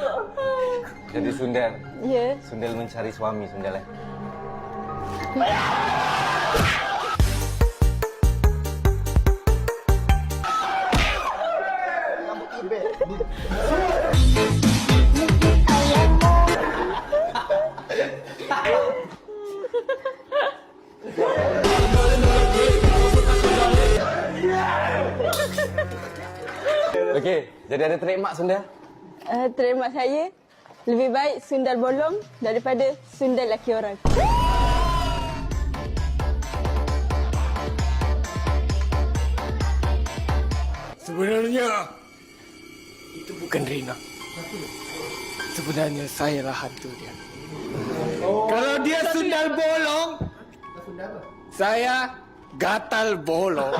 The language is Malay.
Jadi Sundel. Ya. Sundel mencari suami Sundel eh. Okey, jadi ada trademark Sundel? Uh, terima saya. Lebih baik sundal bolong daripada sundal laki orang. Sebenarnya itu bukan Rina. Sebenarnya saya lah hantu dia. Kalau dia sundal bolong, saya gatal bolong.